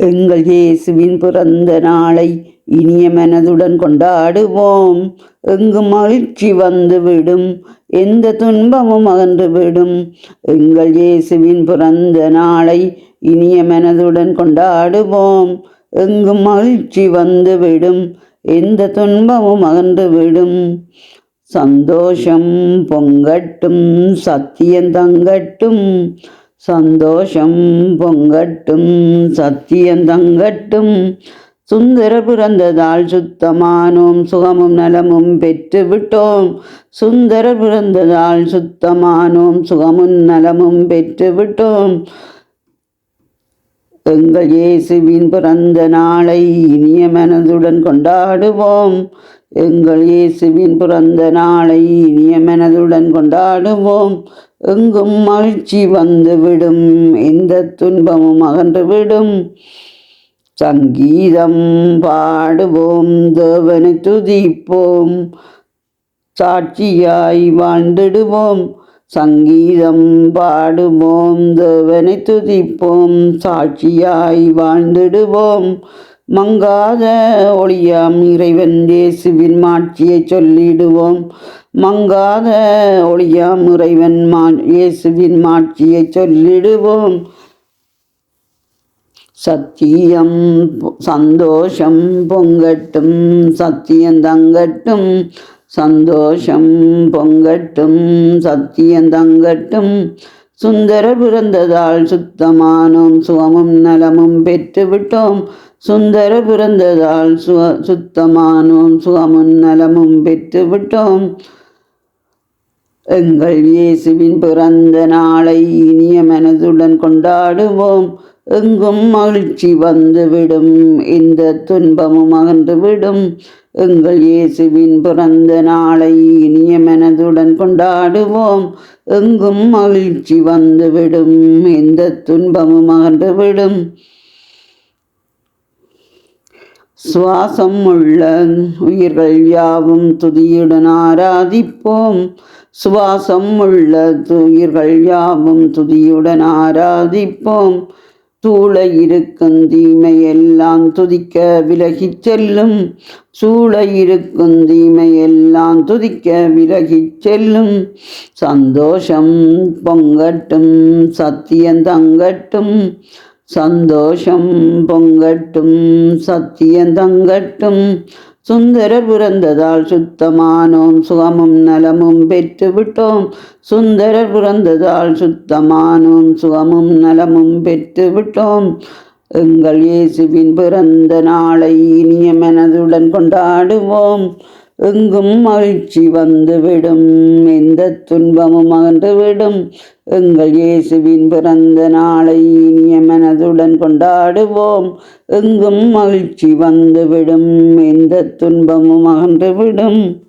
எங்கள் இயேசுவின் பிறந்த நாளை இனிய மனதுடன் கொண்டாடுவோம். எங்கு மகிழ்ச்சி வந்துவிடும் எந்த துன்பமும் அகன்றுவிடும். எங்கள் இயேசுவின் பிறந்த நாளை இனிய மனதுடன் கொண்டாடுவோம். எங்கு மகிழ்ச்சி வந்துவிடும் எந்த துன்பமும் அகன்றுவிடும். சந்தோஷம் பொங்கட்டும் சத்தியம் தங்கட்டும். சந்தோஷம் பொங்கட்டும் சத்தியம் தங்கட்டும். சுந்தர பிறந்ததால் சுத்தமானோம் சுகமும் நலமும் பெற்று விட்டோம் சுந்தர பிறந்ததால் சுத்தமானோம் சுகமும் நலமும் பெற்று விட்டோம் எங்கள் இயேசுவின் பிறந்த நாளை இனிய மனதுடன் கொண்டாடுவோம். எங்கள் இயேசுவின் பிறந்த நாளை இனியமனதுடன் கொண்டாடுவோம். எங்கும் மகிழ்ச்சி வந்துவிடும். எந்த துன்பமும் அகன்றுவிடும். சங்கீதம் பாடுவோம். தேவனை துதிப்போம். சாட்சியாய் வாழ்ந்திடுவோம். சங்கீதம் பாடுவோம். தேவனை துதிப்போம். சாட்சியாய் வாழ்ந்திடுவோம். மங்காத ஒளியாம் இறைவன் இயேசுவின் மாட்சியை சொல்லிடுவோம். மங்காத ஒளியாம் இறைவன் மா இயேசுவின் மாட்சியை சொல்லிடுவோம். சத்தியம் சந்தோஷம் பொங்கட்டும் சத்தியம் தங்கட்டும் சந்தோஷம் பொங்கட்டும் சத்தியம் தங்கட்டும். சுந்தர பிறந்ததால் சுத்தமானோம் சுகமும் நலமும் பெற்றுவிட்டோம். விட்டோம் சுந்தர பிறந்ததால் சுக சுத்தமானோம் சுகமும் நலமும் பெற்று விட்டோம் எங்கள் இயேசுவின் பிறந்த நாளை இனிய மனதுடன் கொண்டாடுவோம். எங்கும் மகிழ்ச்சி வந்துவிடும். இந்த துன்பமும் அகன்றுவிடும். எங்கள் இயேசுவின் பிறந்த நாளை இனிய மனதுடன் கொண்டாடுவோம். எங்கும் மகிழ்ச்சி வந்துவிடும். இந்த துன்பமும் அகன்றுவிடும். சுவாசம் உள்ள உயிர்கள் யாவும் துதியுடன் ஆராதிப்போம். சுவாசம் உள்ள உயிர்கள் யாவும் துதியுடன் ஆராதிப்போம். சூழ இருக்கும் தீமையெல்லாம் துதிக்க விலகிச் செல்லும். சூழ இருக்கும் தீமையெல்லாம் துதிக்க விலகிச் செல்லும். சந்தோஷம் பொங்கட்டும் சத்தியம் தங்கட்டும் சந்தோஷம் பொங்கட்டும் சத்தியம் தங்கட்டும். சுந்தரர் பிறந்ததால் சுத்தமானோம் சுகமும் நலமும் பெற்று விட்டோம் சுந்தரர் பிறந்ததால் சுத்தமானோம் சுகமும் நலமும் பெற்று விட்டோம் எங்கள் இயேசுவின் பிறந்த நாளை இனிய மனதுடன் கொண்டாடுவோம். எங்கும் மகிழ்ச்சி வந்துவிடும். எந்த துன்பமும் அகன்றுவிடும். எங்கள் இயேசுவின் பிறந்த நாளை இனிய மனதுடன் கொண்டாடுவோம். எங்கும் மகிழ்ச்சி வந்துவிடும். எந்த துன்பமும் அகன்றுவிடும்.